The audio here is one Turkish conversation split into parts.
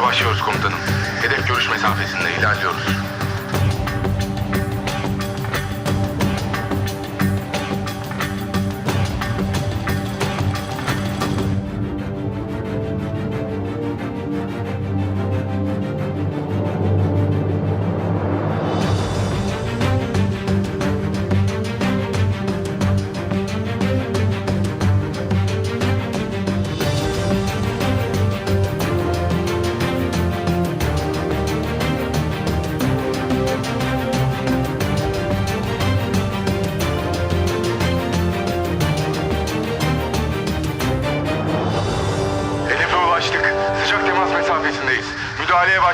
Hedefe başlıyoruz komutanım. Hedef görüş mesafesinde ilerliyoruz.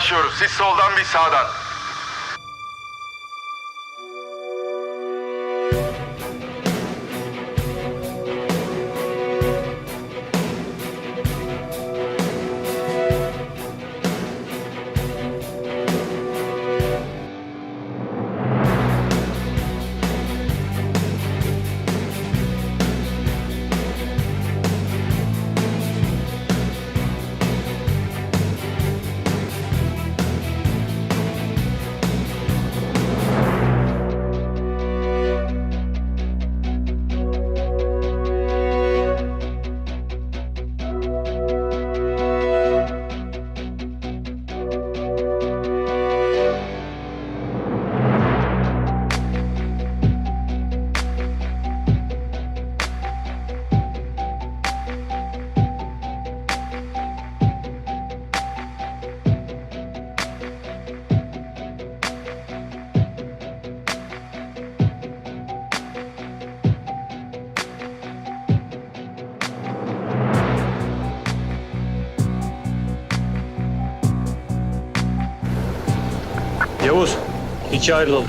Başlıyoruz. Siz soldan biz sağdan. Yavuz, ikiye ayrılalım.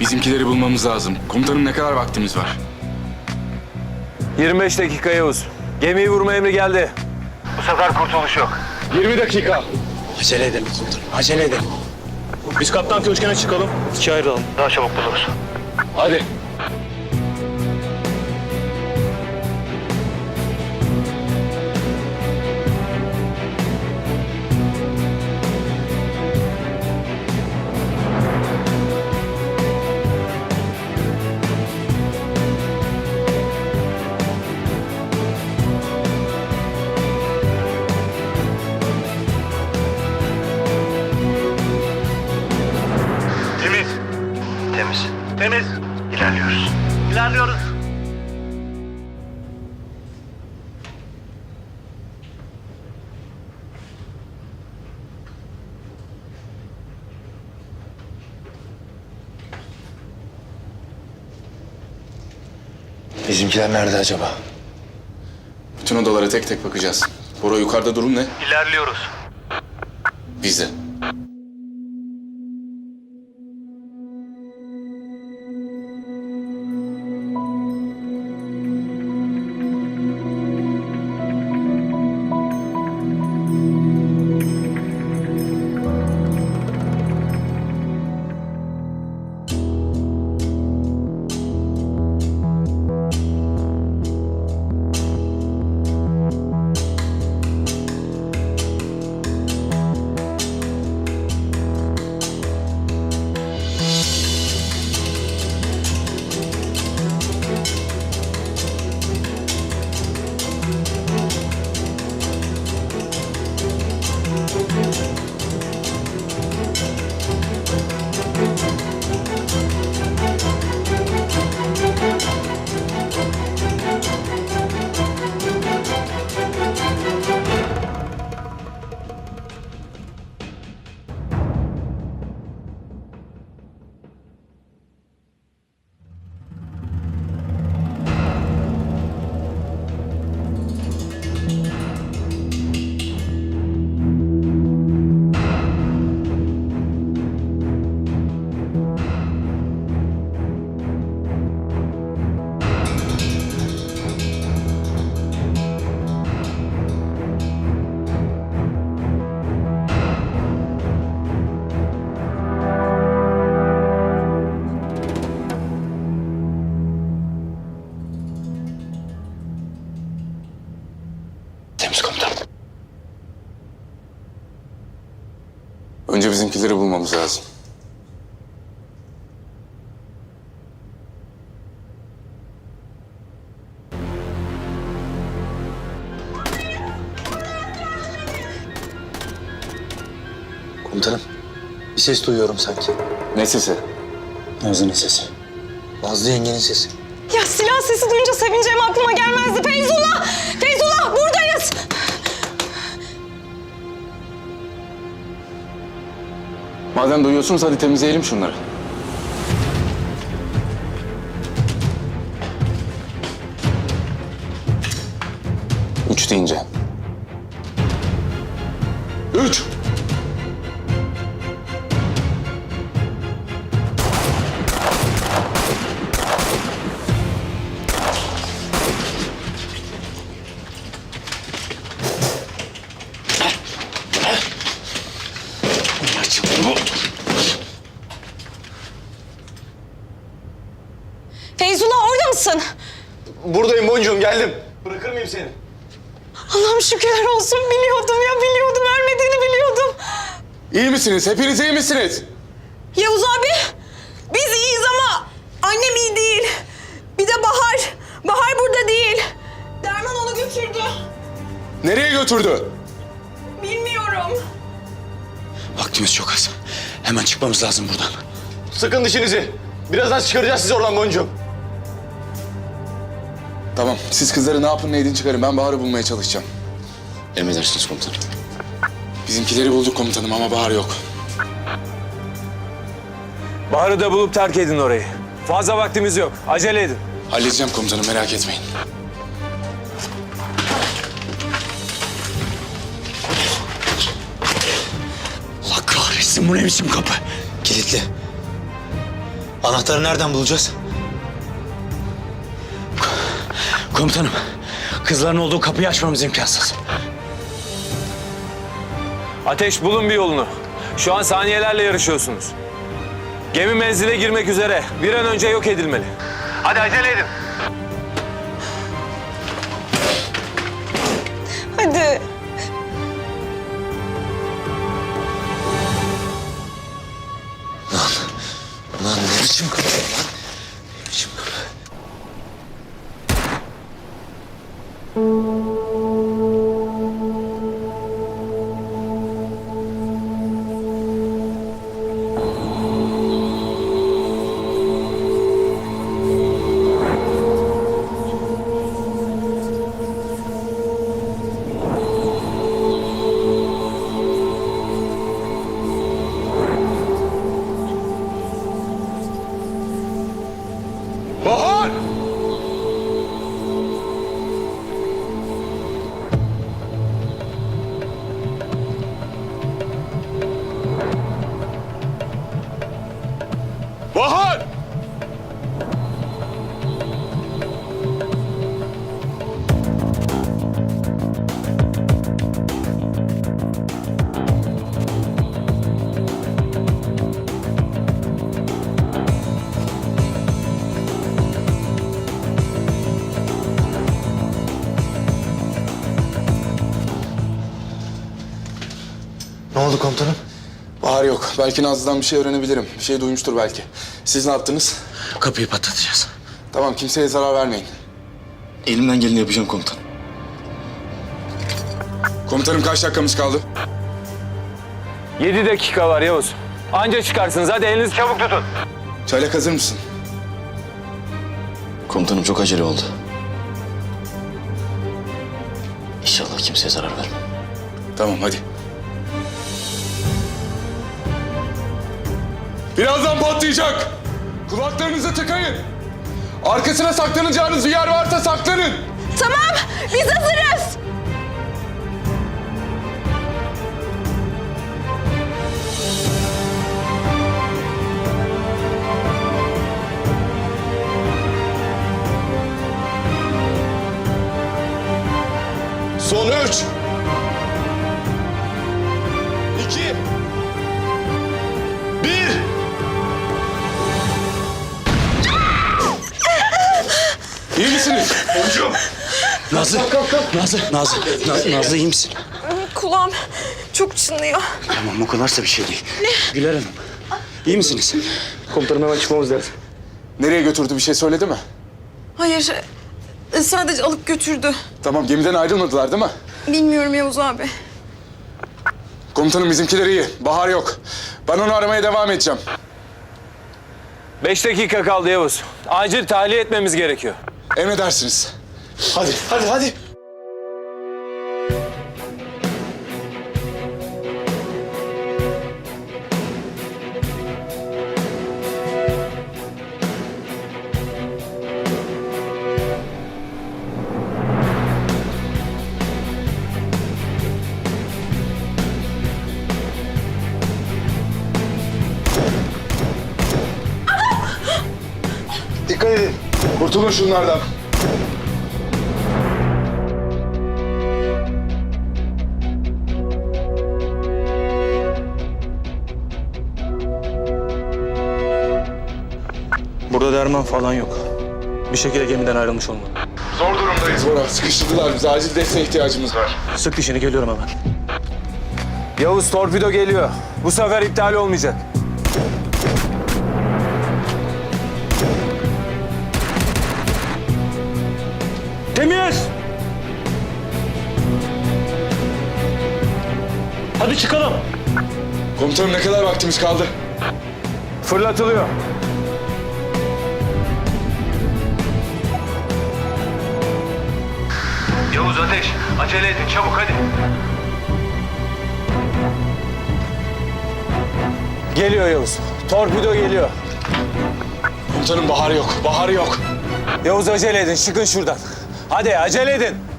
Bizimkileri bulmamız lazım. Komutanım ne kadar vaktimiz var? 25 dakika Yavuz. Gemiyi vurma emri geldi. 20 dakika. Acele edelim komutanım, acele edelim. Biz kaptan köşküne çıkalım. İkiye ayrılalım. Daha çabuk buluruz. Hadi. Bizimkiler nerede acaba? Bütün odalara tek tek bakacağız. Bora yukarıda durum ne? İlerliyoruz. Bizde. Katilleri bir ses duyuyorum sanki. Ne sesi? Nazlı'nın sesi. Nazlı yengenin sesi. Ya silah sesi duyunca sevineceğim aklıma gelmezdi. Feyzullah! Feyzullah buradayız! Madem duyuyorsunuz hadi temizleyelim şunları. Mısın? Buradayım boncuğum, geldim. Bırakır mıyım seni? Allah'ım şükürler olsun. Biliyordum ya biliyordum. Ölmediğini biliyordum. İyi misiniz? Hepiniz iyi misiniz? Yavuz abi biz iyiyiz ama annem iyi değil. Bir de Bahar. Bahar burada değil. Derman onu götürdü. Nereye götürdü? Bilmiyorum. Vaktimiz çok az. Hemen çıkmamız lazım buradan. Sıkın dişinizi. Birazdan çıkaracağız sizi oradan boncuğum. Tamam. Siz kızları ne yapın ne edin çıkarın. Ben Bahar'ı bulmaya çalışacağım. Emredersiniz komutanım. Bizimkileri bulduk komutanım ama Bahar yok. Bahar'ı da bulup terk edin orayı. Fazla vaktimiz yok. Acele edin. Halledeceğim komutanım merak etmeyin. Allah kahretsin bu ne biçim kapı? Kilitli. Anahtarı nereden bulacağız? Komutanım, kızların olduğu kapıyı açmamız imkansız. Ateş bulun bir yolunu. Şu an saniyelerle yarışıyorsunuz. Gemi menzile girmek üzere. Bir an önce yok edilmeli. Hadi acele edin. Hadi. Lan ne biçim kapı Belki Nazlı'dan bir şey öğrenebilirim. Bir şey duymuştur belki. Siz ne yaptınız? Kapıyı patlatacağız. Tamam kimseye zarar vermeyin. Elimden geleni yapacağım komutanım. Komutanım kaç dakikamız kaldı? Yedi dakika var Yavuz. Anca çıkarsınız. Hadi elinizi çabuk tutun. Çaylak hazır mısın? Komutanım çok acele oldu. İnşallah kimseye zarar vermem. Tamam hadi. Birazdan patlayacak. Kulaklarınızı tıkayın. Arkasına saklanacağınız bir yer varsa saklanın. Tamam biz hazırız. Son üç. Misiniz? Nazlı. Nazlı. Nazlı. Nazlı, Nazlı iyi misin? Kulağım çok çınlıyor. Tamam o kadarsa bir şey değil. Güler Hanım. iyi misiniz? Komutanım hemen çıkmamız lazım. Nereye götürdü bir şey söyledi mi? Hayır, e, sadece alıp götürdü. Tamam gemiden ayrılmadılar değil mi? Bilmiyorum Yavuz abi. Komutanım bizimkiler iyi. Bahar yok. Ben onu aramaya devam edeceğim. Beş dakika kaldı Yavuz. Acil tahliye etmemiz gerekiyor. Emredersiniz. Hadi hadi hadi. Kurtulun şunlardan. Burada derman falan yok. Bir şekilde gemiden ayrılmış olmalı. Zor durumdayız Bora. Sıkıştırdılar bizi. Acil desteğe ihtiyacımız var. Sık dişini geliyorum hemen. Yavuz torpido geliyor. Bu sefer iptal olmayacak. Komutanım ne kadar vaktimiz kaldı? Fırlatılıyor. Yavuz Ateş, acele edin çabuk hadi. Geliyor Yavuz. Torpido geliyor. Komutanım Bahar yok. Bahar yok. Yavuz acele edin, çıkın şuradan. Hadi acele edin.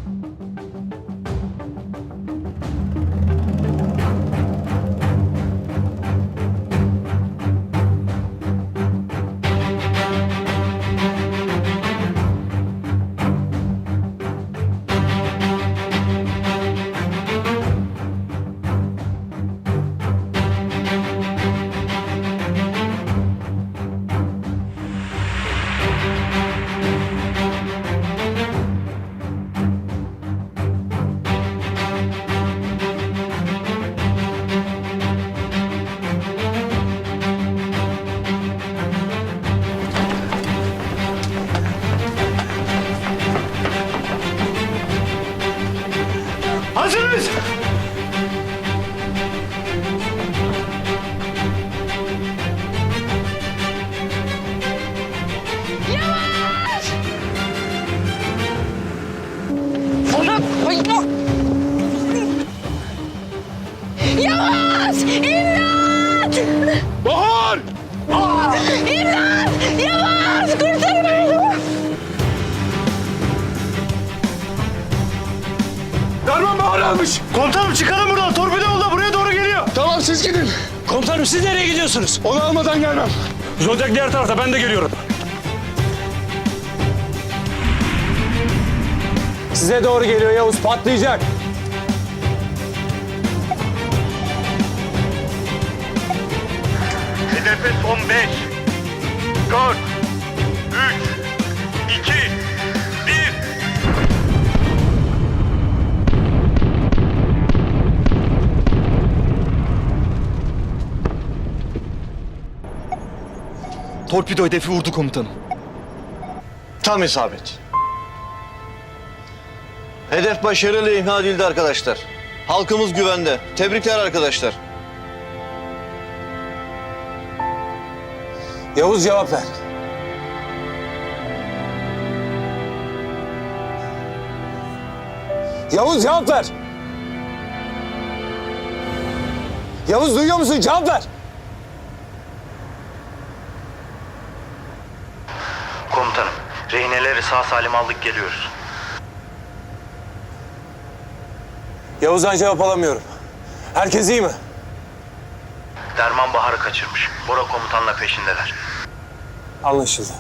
Almış. Komutanım çıkalım buradan. Torpido yolda buraya doğru geliyor. Tamam siz gidin. Komutanım siz nereye gidiyorsunuz? Onu almadan gelmem. Zodiac diğer tarafta ben de geliyorum. Size doğru geliyor Yavuz, patlayacak. Torpido hedefi vurdu komutanım. Tam isabet. Hedef başarıyla imha edildi arkadaşlar. Halkımız güvende. Tebrikler arkadaşlar. Yavuz cevap ver. Yavuz cevap ver. Yavuz duyuyor musun? Cevap ver. Komutanım, rehineleri sağ salim aldık geliyoruz. Yavuz'dan cevap alamıyorum. Herkes iyi mi? Derman Bahar'ı kaçırmış. Bora komutanla peşindeler. Anlaşıldı.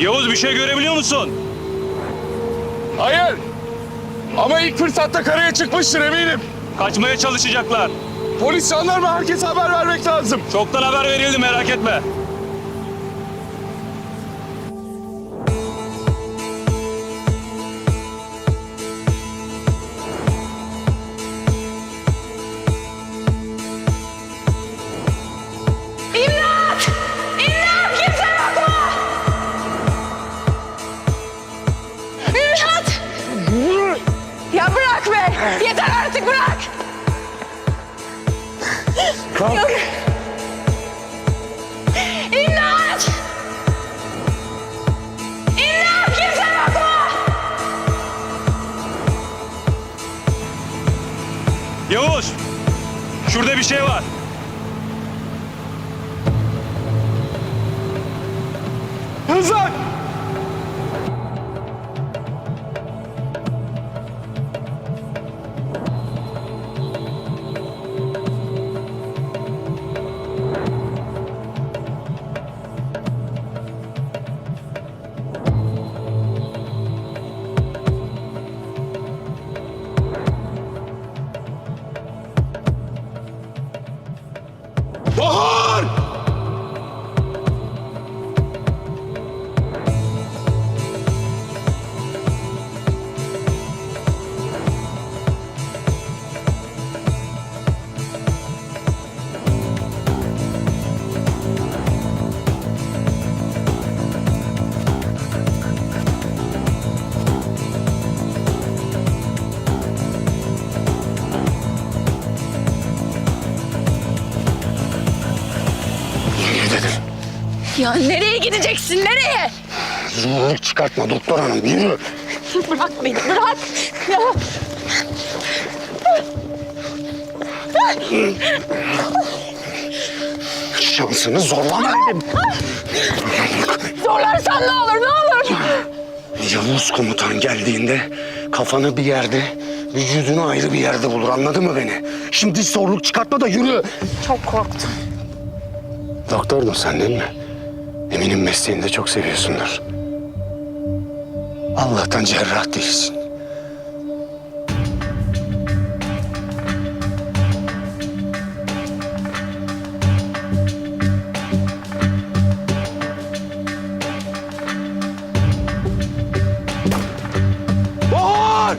Yavuz bir şey görebiliyor musun? Hayır. Ama ilk fırsatta karaya çıkmıştır eminim. Kaçmaya çalışacaklar. Polis, jandarma herkese haber vermek lazım. Çoktan haber verildi merak etme. Yok. İmdat! İmdat! Kimse yok mu? Yavuz! Şurada bir şey var. Hızlan. Ya nereye gideceksin? Nereye? Zorluk çıkartma doktor hanım yürü. Bırak beni, bırak. Ya. Şansını zorlama dedim. Zorlarsan ne olur, ne olur? Yavuz komutan geldiğinde kafanı bir yerde, vücudunu ayrı bir yerde bulur anladın mı beni? Şimdi zorluk çıkartma da yürü. Çok korktum. Doktordun sen değil mi? Eminim mesleğini de çok seviyorsundur. Allah'tan cerrah değilsin. Bahar!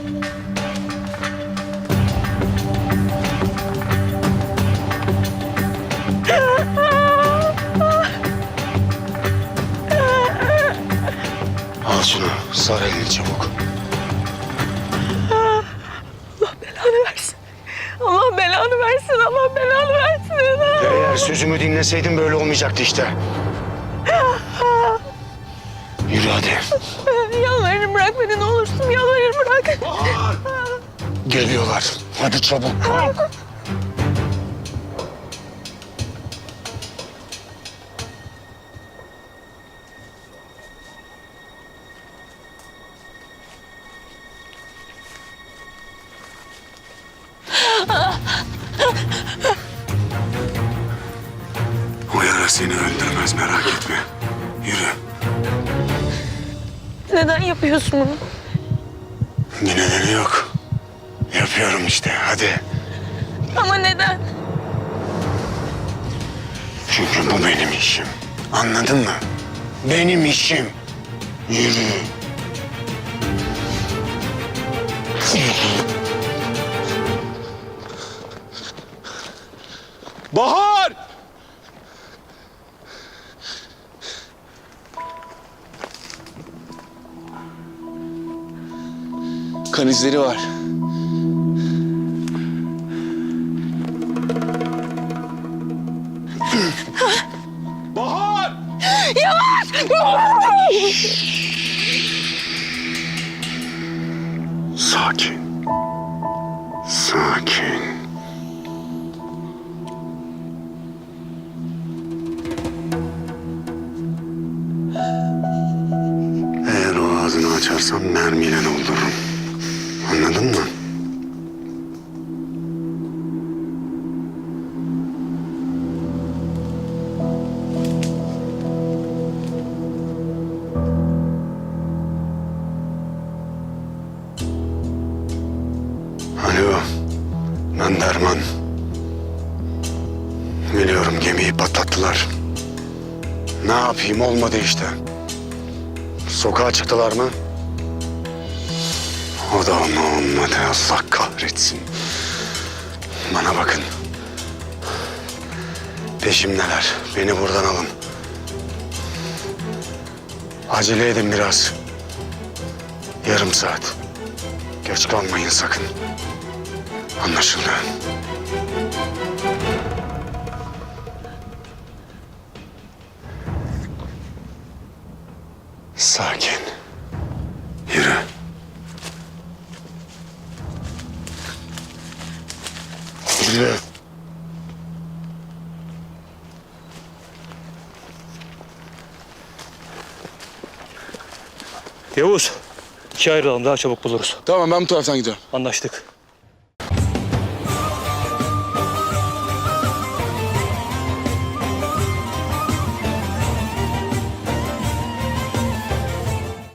Dinleseydin böyle olmayacaktı işte. Yürü hadi. Yalvarırım bırak beni ne olursun, yalvarırım bırak. Geliyorlar. Hadi çabuk. Seni öldürmez merak etme. Yürü. Neden yapıyorsun bunu? Bir nedeni yok. Yapıyorum işte hadi. Ama neden? Çünkü bu benim işim. Anladın mı? Benim işim. Yürü. Bahar! Kan izleri var. Bahar! Sakin. Sakin. Eğer o ağzını açarsan mermiyle öldürürüm. Anladın mı? Alo, ben Derman. Biliyorum gemiyi patlattılar. Ne yapayım olmadı işte. Sokağa çıktılar mı? O da onu olmadı. Allah kahretsin. Bana bakın. Peşimdeler. Beni buradan alın. Acele edin biraz. Yarım saat. Geç kalmayın sakın. Anlaşıldı. Yavuz. İkiye ayrılalım daha çabuk buluruz. Tamam ben bu taraftan gidiyorum. Anlaştık.